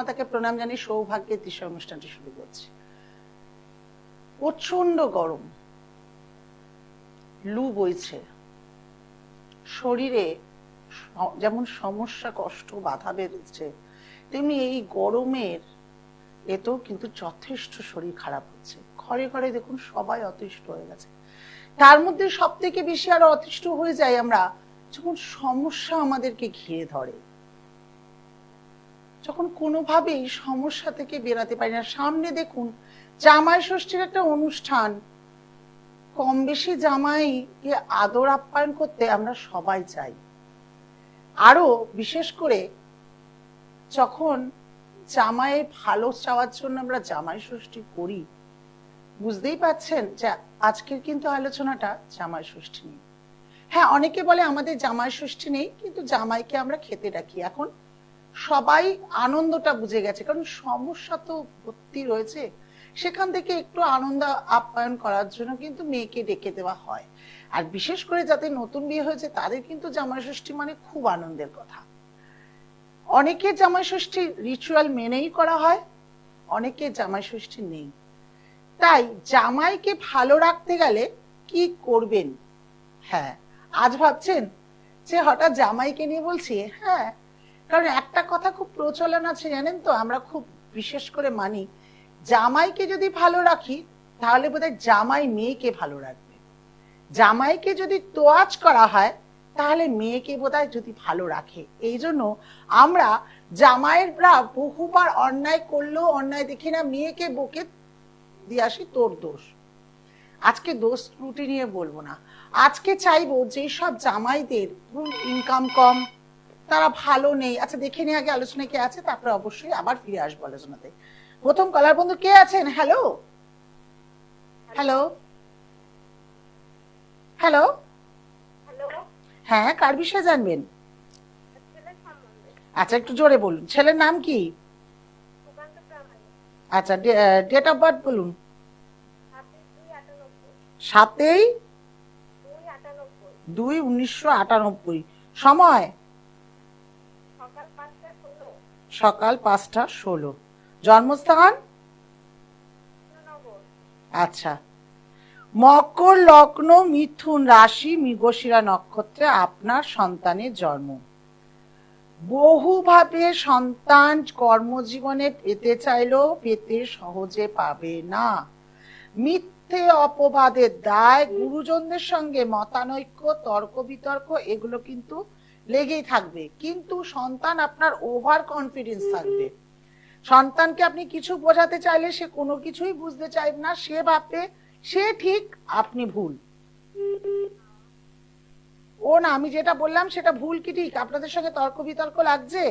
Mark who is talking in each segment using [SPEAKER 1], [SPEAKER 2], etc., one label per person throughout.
[SPEAKER 1] মাতাকে প্রণাম জানি সৌভাগ্যের দিশা অনুষ্ঠানটি শুরু করছি। প্রচণ্ড গরম। লু বইছে। শরীরে যেমন সমস্যা, কষ্ট, বাধা বেড়েছে তেমনি এই গরমের এতেও কিন্তু যথেষ্ট শরীর খারাপ হচ্ছে। ঘরে ঘরে দেখুন সবাই অতিষ্ঠ হয়ে গেছে। তার মধ্যে সব থেকে বেশি আরও অতিষ্ঠ হয়ে যাই আমরা, যখন সমস্যা আমাদেরকে ঘিরে ধরে। যখন কোনোভাবেই সমস্যা থেকে বেরাতে পারি না। সামনে দেখুন, জামাই ষষ্ঠীর একটা অনুষ্ঠান। কম বেশি জামাইকে আদর আপ্যায়ন করতে আমরা সবাই চাই। আরও বিশেষ করে যখন জামাইয়ের ভালো চাওয়ার জন্য আমরা জামাই ষষ্ঠী করি, বুঝতেই পাচ্ছেন যে আজকের কিন্তু আলোচনাটা জামাই ষষ্ঠী নিয়ে। হ্যাঁ অনেকে বলে আমাদের জামাই ষষ্ঠী নেই, কিন্তু জামাইকে আমরা খেতে রাখি এখন সবাই আনন্দটা বুঝে গেছে, কারণ সমস্যা তো ভর্তি রয়েছে। সেখান থেকে একটু আনন্দ আপ্যায়ন করার জন্য কিন্তু মেয়েকে ডেকে দেওয়া হয়। আর বিশেষ করে যাতে নতুন বিয়ে হয়েছে, তাদের কিন্তু জামাই ষষ্ঠী মানে খুব আনন্দের কথা। অনেকের জামাই ষষ্ঠী রিচুয়াল মেনেই করা হয় অনেকের জামাই ষষ্ঠী নেই। তাই জামাইকে ভালো রাখতে গেলে কি করবেন? হ্যাঁ আজ ভাবছেন যে হঠাৎ জামাইকে নিয়ে বলছি হ্যাঁ কারণ একটা কথা খুব প্রচলন আছে জানেন তো, আমরা খুব বিশেষ করে মানি, জামাইকে যদি ভালো রাখি, তাহলে বোধহয় জামাই মেয়েকে ভালো রাখবে। জামাইকে যদি তোয়াজ করা হয়, তাহলে মেয়েকে বোধহয় যদি ভালো রাখে। এই জন্য আমরা জামাইয়েররা বহুবার অন্যায় করলেও অন্যায় দেখি না, মেয়েকে বকে দিয়ে আসি, তোর দোষ। আজকে দোষ ত্রুটি নিয়ে বলব না। আজকে চাইব যেসব জামাইদের ইনকাম কম তারা ভালো নেই। আচ্ছা দেখে নিয়ে আগে আলোচনায় কে আছে? তারপরে অবশ্যই আবার ফিরে আসব আলোচনাতে। প্রথম কলার বন্ধু কে আছেন? হ্যালো হ্যালো হ্যালো হ্যাঁ কার বিষয়ে জানবেন? আচ্ছা একটু জোরে বলুন। ছেলের নাম কি? আচ্ছা ডেট অফ বার্থ বলুন। সাতই
[SPEAKER 2] দুই
[SPEAKER 1] উনিশশো আটানব্বই। সময়?
[SPEAKER 2] সকাল পাঁচটা ষোলো।
[SPEAKER 1] জন্মস্থান? আচ্ছা। মকর, লগ্ন, মিথুন রাশি, মৃগশিরা নক্ষত্রে আপনার সন্তানের জন্ম। বহুভাবে সন্তান কর্মজীবনে পেতে চাইলেও পেতে সহজে পাবে না। মিথ্যে অপবাদের দায় গুরুজনদের সঙ্গে মতানৈক্য, তর্ক বিতর্ক, এগুলো কিন্তু লেগেই থাকবে। কিন্তু সন্তান আপনার ওভার কনফিডেন্স থাকবে। সন্তানকে আপনি কিছু বোঝাতে চাইলে সে কোনো কিছুই বুঝতে চাইবে না, সে ভাববে, সে ঠিক, আপনি ভুল। ও না, আমি যেটা বললাম সেটা ভুল কি ঠিক? আপনাদের সঙ্গে তর্ক বিতর্ক লাগছে?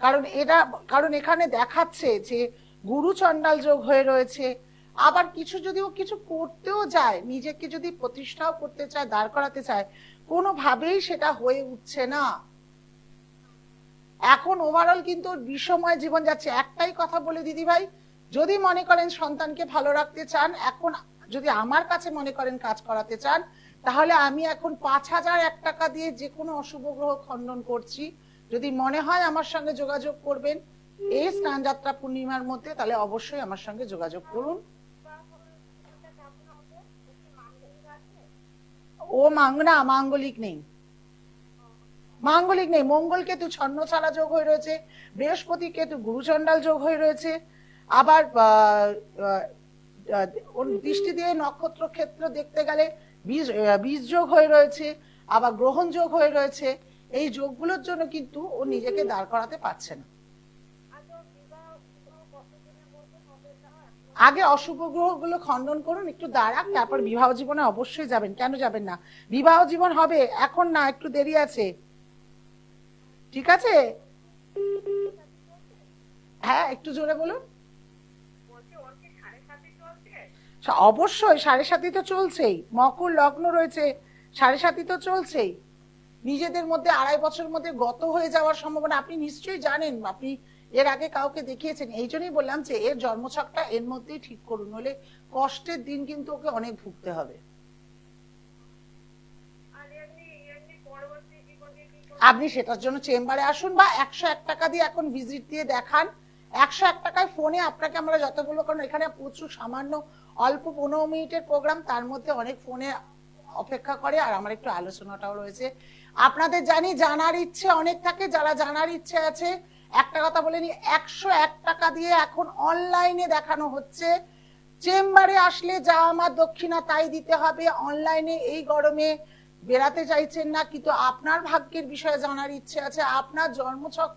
[SPEAKER 1] কারণ এটা, কারণ এখানে দেখাচ্ছে যে গুরু চণ্ডাল যোগ হয়ে রয়েছে। আবার কিছু যদি ও কিছু করতেও যায় নিজেকে যদি প্রতিষ্ঠাও করতে চায়, দাঁড় করাতে চায়, কোনোভাবেই সেটা হয়ে উঠছে না। এখন ওভারঅল কিন্তু বিষময় জীবন যাচ্ছে। একটাই কথা বলে দিদি ভাই, যদি মনে করেন সন্তানকে ভালো রাখতে চান, এখন যদি আমার কাছে মনে করেন কাজ করাতে চান, তাহলে আমি এখন পাঁচ হাজার এক টাকা দিয়ে যে কোনো অশুভ গ্রহ খণ্ডন করছি। যদি মনে হয় আমার সঙ্গে যোগাযোগ করবেন, এই স্নান যাত্রা পূর্ণিমার মধ্যে, তাহলে অবশ্যই আমার সঙ্গে যোগাযোগ করুন
[SPEAKER 2] এটা কেমন হবে একটি মাঙ্গলিক আছে
[SPEAKER 1] ও মাংনা, মাঙ্গলিক নেই। মাঙ্গলিক নেই। মঙ্গল কেতু ছন্ন ছাড়া যোগ হয়ে রয়েছে, বৃহস্পতি কেতু গুরুচণ্ডাল যোগ হয়ে রয়েছে, আবার দৃষ্টি দিয়ে নক্ষত্র ক্ষেত্র দেখতে গেলে বীজ বীজ যোগ হয়ে রয়েছে, আবার গ্রহণ যোগ হয়ে রয়েছে। এই যোগগুলোর জন্য কিন্তু ও নিজেকে দাঁড় করাতে পারছে না
[SPEAKER 2] আজ ওর বিবাহ বিবাহ কতদিনের মধ্যে হবে তা এখন
[SPEAKER 1] আগে অশুভ গ্রহগুলো খণ্ডন করুন, একটু দাঁড়াক, তারপর বিবাহ জীবনে অবশ্যই যাবেন। কেন যাবেন না? বিবাহ জীবন হবে, এখন না, একটু দেরি আছে। ঠিক আছে? হ্যাঁ একটু জোরে বলুন। অবশ্যই, সাড়ে সাতই তো চলছেই। মকর, লগ্ন রয়েছে, সাড়ে সাতই তো চলছেই। নিজেদের মধ্যে আড়াই বছরের মধ্যে গত হয়ে যাওয়ার সম্ভাবনা আপনি নিশ্চয়ই জানেন। আপনি এর আগে কাউকে দেখিয়েছেন, এই জন্যই বললাম যে এর জন্মছকটা এর মধ্যেই ঠিক করুন নলে কষ্টের দিন কিন্তু ওকে অনেক ভুগতে হবে। আপনি সেটার জন্য চেম্বারে আসুন বা একশো এক টাকা দিয়ে এখন ভিজিট দিয়ে দেখান। একশো এক টাকায় ফোনে আপনাকে আমরা যতগুলো কারণ এখানে প্রচুর সামান্য অল্প পনেরো মিনিটের প্রোগ্রাম, তার মধ্যে অনেক ফোনে অপেক্ষা করে, আর আমার একটু আলোচনাটাও রয়েছে। আপনাদের জানি জানার ইচ্ছে অনেক থাকে, যারা জানার ইচ্ছে আছে, একটা কথা বলে নি একশো এক টাকা দিয়ে এখন অনলাইনে দেখানো হচ্ছে। চেম্বারে আসলে যা আমার দক্ষিণা তাই দিতে হবে, অনলাইনে এই গরমে বেড়াতে চাইছেন না, কিন্তু আপনার ভাগ্যের বিষয়ে জানার ইচ্ছে আছে, আপনার জন্মছক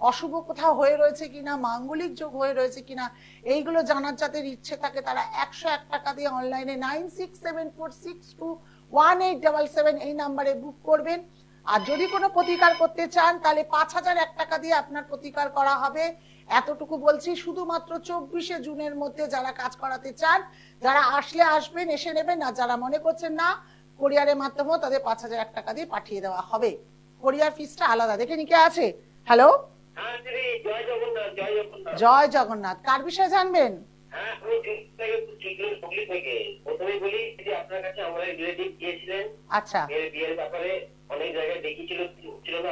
[SPEAKER 1] অশুভ কোথাও হয়ে রয়েছে কিনা, মাঙ্গলিক যোগ হয়ে রয়েছে কিনা, এইগুলো জানার যাদের ইচ্ছে থাকে তারা একশো এক টাকা দিয়ে অনলাইনে nine six seven four six two one eight double seven এই নাম্বারে বুক করবেন। আর যদি কোনো প্রতিকার করতে চান, তাহলে পাঁচ হাজার এক টাকা দিয়ে আপনার প্রতিকার করা হবে। এতটুকু বলছি, শুধুমাত্র চব্বিশে জুনের মধ্যে যারা কাজ করাতে চান, যারা আসলে আসবেন, এসে নেবেন, আর যারা মনে করছেন না কোরিয়ারের মাধ্যমেও তাদের পাঁচ হাজার এক টাকা দিয়ে পাঠিয়ে দেওয়া হবে। কোরিয়ার ফিসটা আলাদা। দেখে নিকে আছে? হ্যালো
[SPEAKER 3] হ্যাঁ জয় জগন্নাথ
[SPEAKER 1] কার বিষয়ে জানবেন?
[SPEAKER 3] হ্যাঁ
[SPEAKER 1] আচ্ছা।
[SPEAKER 3] অনেক জায়গায় দেখিয়েছিল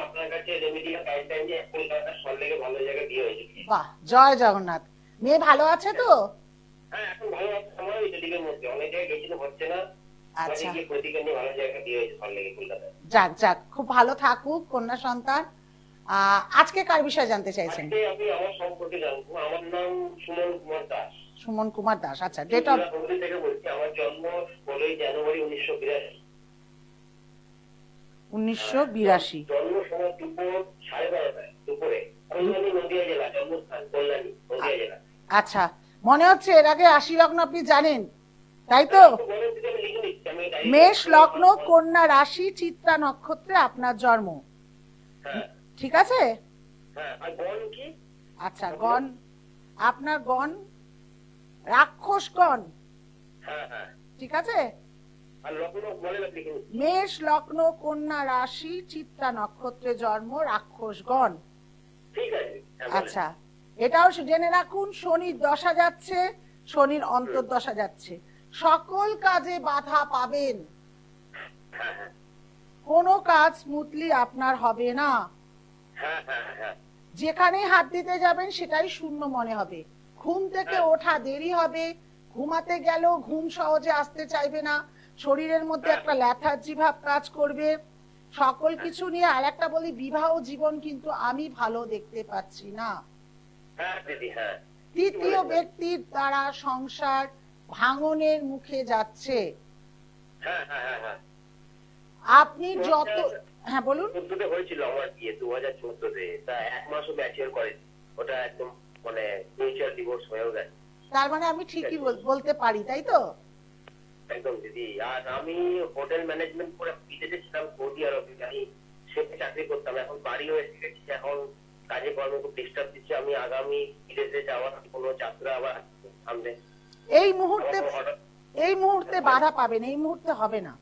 [SPEAKER 3] আপনার কাছে রেমিডিয়াল গাইডলাইন যে কলকাতার সব থেকে ভালো জায়গায় বিয়ে হয়েছে
[SPEAKER 1] বাহ জয় জগন্নাথ। মেয়ে ভালো আছে তো?
[SPEAKER 3] হ্যাঁ এখন ভালো আছে। আমার ওই দিকের মধ্যে। অনেক জায়গায় গেছিল হচ্ছে না।
[SPEAKER 1] আচ্ছা। যাক যাক। খুব ভালো থাকুক কন্যা সন্তান। আজকে কার বিষয়ে জানতে চাইছেন?
[SPEAKER 3] আমি আমার সম্পর্কে জানব। আমার নাম সুমন কুমার দাস।
[SPEAKER 1] সুমন কুমার দাস আচ্ছা ডেট অফ
[SPEAKER 3] থেকে বলছি। আমার জন্ম ষোলোই জানুয়ারি উনিশশো বিরাশি।
[SPEAKER 1] উনিশশো বিরাশি।
[SPEAKER 3] জন্ম সময় দুপুর সাড়ে বারোটায় দুপুরে। কল্যাণী নদিয়া জেলা জন্মস্থান কল্যাণী নদিয়া জেলা।
[SPEAKER 1] আচ্ছা মনে হচ্ছে এর আগে রাশি লগ্ন আপনি জানেন তাই তো? মেষ লগ্ন কন্যা রাশি চিত্রা নক্ষত্রে আপনার জন্ম।
[SPEAKER 3] হ্যাঁ।
[SPEAKER 1] ঠিক আছে?
[SPEAKER 3] হ্যাঁ
[SPEAKER 1] আচ্ছা গণ। আপনার গণ রাক্ষস গণ।
[SPEAKER 3] হ্যাঁ হ্যাঁ।
[SPEAKER 1] ঠিক আছে। মেষ লগ্ন কন্যা রাশি চিত্রা নক্ষত্রে জন্ম রাক্ষস গণ। আচ্ছা এটাও জেনে রাখুন শনির দশা যাচ্ছে শনির অন্তর্দশা যাচ্ছে। সকল কাজে বাধা পাবেন। কোনো কাজ স্মুথলি আপনার হবে না। যেখানে হাত দিতে যাবেন সেটাই শূন্য মনে হবে। ঘুম থেকে ওঠা দেরি হবে। ঘুমাতে গেলেও ঘুম সহজে আসতে চাইবে না। শরীরের মধ্যে একটা ল্যাথার্জি ভাব কাজ করবে। সকল কিছু নিয়ে আর একটা বলি বিবাহ জীবন কিন্তু আমি ভালো দেখতে পাচ্ছি না।
[SPEAKER 3] হ্যাঁ হ্যাঁ।
[SPEAKER 1] তৃতীয় ব্যক্তির দ্বারা সংসার ভাঙনের মুখে যাচ্ছে।
[SPEAKER 3] হ্যাঁ হ্যাঁ হ্যাঁ হ্যাঁ।
[SPEAKER 1] আপনি যত হ্যাঁ বলুন।
[SPEAKER 3] চোদ্দতে হয়েছিল আমার বিয়ে দু হাজার চোদ্দতে। তা এক মাসও ম্যাচিওর করেনি। ওটা একদম মানে মিউচুয়াল ডিভোর্স হয়েও গেছে।
[SPEAKER 1] তার মানে আমি ঠিকই বলতে পারি তাই তো?
[SPEAKER 3] একদম দিদি। আর আমি হোটেল ম্যানেজমেন্ট করে বিদেশে ছিলাম সৌদি আরবে আমি সেখানে চাকরি করতাম এখন বাড়িও এসে গেছি। এখন কাজে কর্মে খুব ডিস্টার্ব দিচ্ছে। আমি আগামী বিদেশে যাওয়ার কোনো যাত্রা আবার সামনে।
[SPEAKER 1] এই মুহূর্তে এই মুহূর্তে বাধা পাবেন এই মুহূর্তে হবে না।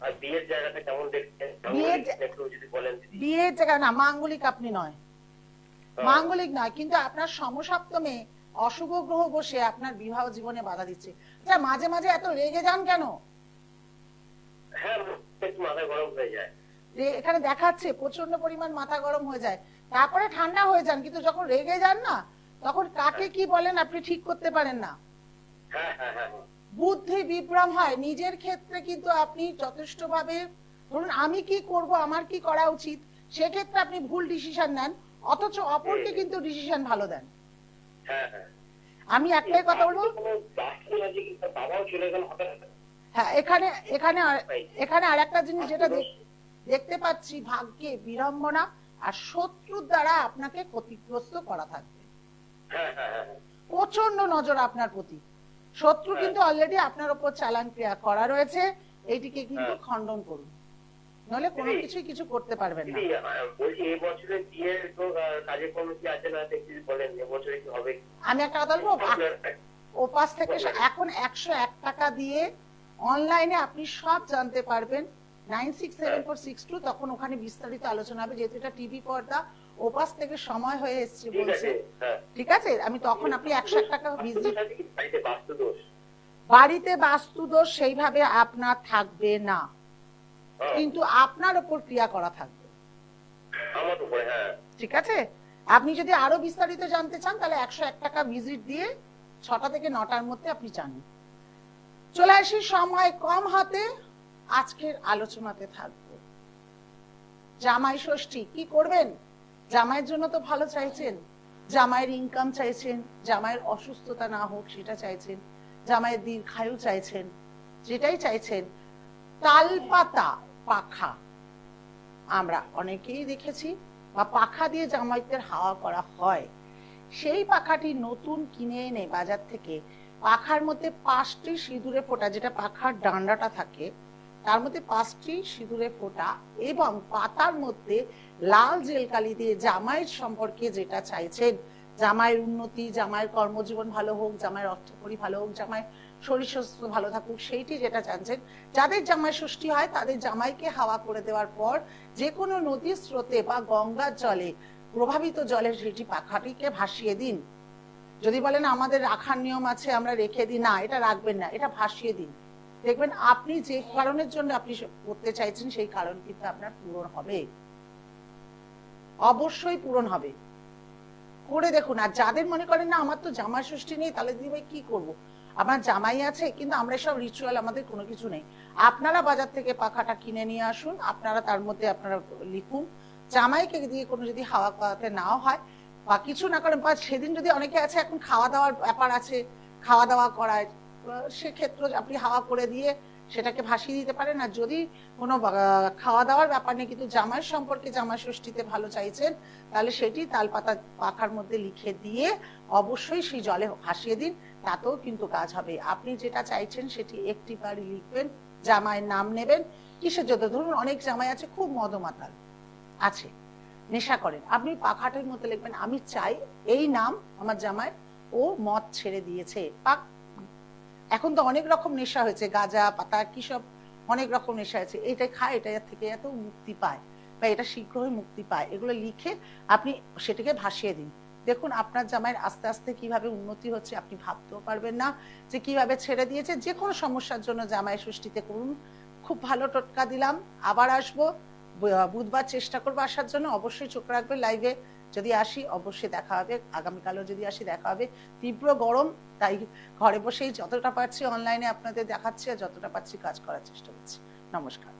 [SPEAKER 3] আর বিয়ের জায়গাটা কেমন দেখছেন?
[SPEAKER 1] বিয়ের জা-
[SPEAKER 3] যদি বলেন
[SPEAKER 1] বিয়ের জায়গায় না মাঙ্গলিক আপনি নয়।
[SPEAKER 3] হ্যাঁ।
[SPEAKER 1] মাঙ্গলিক নয় কিন্তু আপনার সমসপ্তমে অশুভ গ্রহ বসে আপনার বিবাহ জীবনে বাধা দিচ্ছে। যা মাঝে মাঝে এত রেগে যান কেন?
[SPEAKER 3] হ্যাঁ হয়ে
[SPEAKER 1] এখানে দেখাচ্ছে প্রচণ্ড পরিমাণ মাথা গরম হয়ে যায়। তারপরে ঠান্ডা হয়ে যান কিন্তু যখন রেগে যান না তখন কাকে কি বলেন আপনি ঠিক করতে পারেন না।
[SPEAKER 3] হ্যাঁ হ্যাঁ হ্যাঁ।
[SPEAKER 1] বুদ্ধি বিভ্রম হয় নিজের ক্ষেত্রে কিন্তু আপনি যথেষ্ট ভাবে ধরুন আমি কি করব আমার কি করা উচিত সেক্ষেত্রে আপনি ভুল ডিসিশন নেন অথচ অপরকে কিন্তু ডিসিশন ভালো দেন।
[SPEAKER 3] হ্যাঁ হ্যাঁ।
[SPEAKER 1] আমি একটাই কথা বলব। হ্যাঁ এখানে এখানে আর- এখানে আরেকটা জিনিস যেটা দেখ- দেখতে পাচ্ছি ভাগ্যে বিড়ম্বনা আর শত্রুর দ্বারা আপনাকে ক্ষতিগ্রস্ত করা থাকবে।
[SPEAKER 3] হ্যাঁ।
[SPEAKER 1] প্রচণ্ড নজর আপনার প্রতি। শত্রু কিন্তু অলরেডি আপনার উপর চালান ক্রিয়া করা রয়েছে এইটিকে কিন্তু
[SPEAKER 3] হ্যাঁ।
[SPEAKER 1] খণ্ডন করুন। নলে কোনো কিছুই কিছু করতে পারবেন না।
[SPEAKER 3] বলছি এই বছরে বিয়ের আহ, কি আছে না দেখি বলেন? এবছরে কি হবে?
[SPEAKER 1] আমি একটা কথা বলব ওপাশ থেকে এখন একশো এক টাকা দিয়ে অনলাইনে আপনি সব জানতে পারবেন। Nine six seven four six two তখন ওখানে বিস্তারিত আলোচনা হবে যেহেতু এটা টিভি পর্দা। ওপাশ থেকে সময় হয়ে এসছে বলছে।
[SPEAKER 3] হ্যাঁ।
[SPEAKER 1] ঠিক আছে? আমি তখন আপনি একশো এক টাকা ভিজিট?
[SPEAKER 3] বাড়িতে
[SPEAKER 1] বাস্তুদোষ সেইভাবে আপনার থাকবে না।
[SPEAKER 3] হ্যাঁ।
[SPEAKER 1] কিন্তু আপনার ওপর ক্রিয়া করা থাকবে।
[SPEAKER 3] উপরে হ্যাঁ।
[SPEAKER 1] ঠিক আছে? আপনি যদি আরও বিস্তারিত জানতে চান তাহলে একশো এক টাকা ভিজিট দিয়ে ছটা থেকে নটার মধ্যে আপনি জানুন চলে আসি সময় কম হাতে আজকের আলোচনাতে থাকব। জামাই ষষ্ঠী কি করবেন? জামাইয়ের জন্য তো ভালো চাইছেন। জামাইয়ের ইনকাম চাইছেন, জামাইয়ের অসুস্থতা না হোক সেটা চাইছেন, জামাইয়ের দীর্ঘায়ু চাইছেন, যেটাই চাইছেন। তালপাতা পাখা আমরা অনেকেই দেখেছি, বা পাখা দিয়ে জামাইদের হাওয়া করা হয়। সেই পাখাটি নতুন কিনে এনে বাজার থেকে পাখার মধ্যে পাঁচটি সিঁদুরে ফোঁটা, যেটা পাখার ডান্ডাটা থাকে তার মধ্যে পাঁচটি সিঁদুরে ফোঁটা এবং পাতার মধ্যে লাল জেলকালি দিয়ে জামাইয়ের সম্পর্কে যেটা চাইছেন। জামাইয়ের উন্নতি, জামাইয়ের কর্মজীবন ভালো হোক, জামাইয়ের অর্থকরী ভালো হোক জামাই শরীর স্বাস্থ্য ভালো থাকুক, সেইটি যেটা চাইছেন। যাদের জামাই ষষ্ঠী হয়, তাদের জামাইকে হাওয়া করে দেওয়ার পর যে কোনো নদীর স্রোতে বা গঙ্গার জলে, প্রভাবিত জলের সেটি পাখাটিকে ভাসিয়ে দিন। যদি বলেন, আমাদের রাখার নিয়ম আছে, আমরা রেখে দিই। না, এটা রাখবেন না, এটা ভাসিয়ে দিন। দেখবেন আপনি যে কারণের জন্য আপনি করতে চাইছেন, সেই কারণ কিন্তু আপনার পূরণ হবে। অবশ্যই পূরণ হবে। করে দেখুন, আর যাদের মনে করেন না, আমার তো জামাই ষষ্ঠী নেই, তাহলে দিদি ভাই কি করব? আমার জামাই আছে, কিন্তু আমরা সব রিচুয়াল আমাদের কোনো কিছু নেই। আপনারা বাজার থেকে পাখাটা কিনে নিয়ে আসুন, আপনারা তার মধ্যে আপনারা লিখুন। জামাইকে দিয়ে কোনো যদি হাওয়া করাতে নাও হয়, বা কিছু না করেন, বা সেদিন যদি অনেকে আছে, এখন খাওয়া দাওয়ার ব্যাপার আছে, খাওয়া দাওয়া করায় সেক্ষেত্রে আপনি হাওয়া করে দিয়ে সেটাকে ভাসিয়ে দিতে পারেন। আর যদি কোনো খাওয়া দাওয়ার ব্যাপার নেই কিন্তু জামাই সম্পর্কে জামাই ষষ্ঠীতে ভালো চাইছেন, তাহলে সেটি তালপাতা পাখার মধ্যে লিখে দিয়ে অবশ্যই সেই জলে ভাসিয়ে দিন, তাতেও কিন্তু কাজ হবে। আপনি যেটা চাইছেন সেটি একটি বাড়ি লিখবেন, জামাইয়ের নাম নেবেন। কিসের জন্য? ধরুন অনেক জামাই আছে, খুব মদমাতাল, আছে, নেশা করেন। আপনি পাখাটের মধ্যে লিখবেন, আমি চাই এই নাম আমার জামাই ও মদ ছেড়ে দিয়েছে। পাক এখন তো অনেক রকম নেশা হয়েছে, গাঁজা, পাতা, কি সব অনেক রকম নেশা আছে। এটা খায়, এটা থেকে এত মুক্তি পায় বা এটা শীঘ্রই মুক্তি পায়। এগুলো লিখে আপনি সেটাকে ভাসিয়ে দিন। দেখুন, আপনার জামাইয়ের আস্তে আস্তে কীভাবে উন্নতি হচ্ছে আপনি ভাবতেও পারবেন না যে কীভাবে ছেড়ে দিয়েছে। যে কোনো সমস্যার জন্য জামাই ষষ্ঠীতে করুন। খুব ভালো টোটকা দিলাম। আবার আসব। বুধবার চেষ্টা করব আসার জন্য। অবশ্যই চোখ রাখবে লাইভে। যদি আসি, অবশ্যই দেখা হবে। আগামীকালও যদি আসি, দেখা হবে। তীব্র গরম, তাই ঘরে বসেই যতটা পারছি অনলাইনে আপনাদের দেখাচ্ছি আর যতটা পারছি কাজ করার চেষ্টা করছি। নমস্কার।